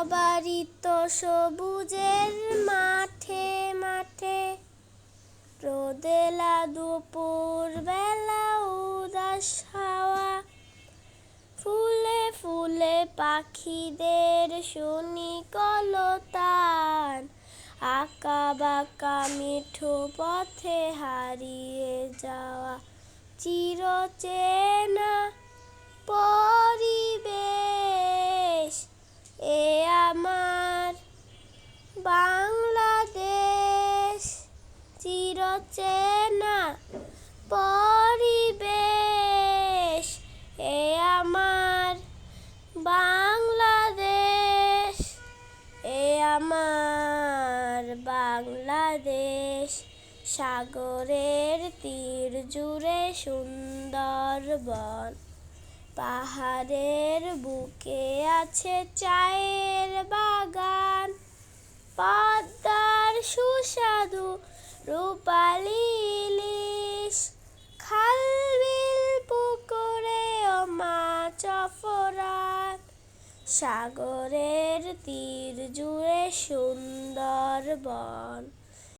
সবারই তো সবুজের মাঠে মাঠে। রোদেলা দুপুর বেলা উদাস হাওয়া। ফুলে ফুলে পাখিদের শুনি কলতান। আঁকা বাঁকা মিঠু পথে হারিয়ে যাওয়া। চিরচেনা চিরচেনা পরিবেশ, এ আমার বাংলাদেশ, এ আমার বাংলাদেশ। সাগরের তীর জুড়ে সুন্দর বন পাহাড়ের বুকে আছে চায়ের বাগান, পদ্মার সুস্বাদু রূপালি ইলিশ খাল বিল পুকুরে ও মাছ অফরাত সাগরের তীর জুড়ে সুন্দর বন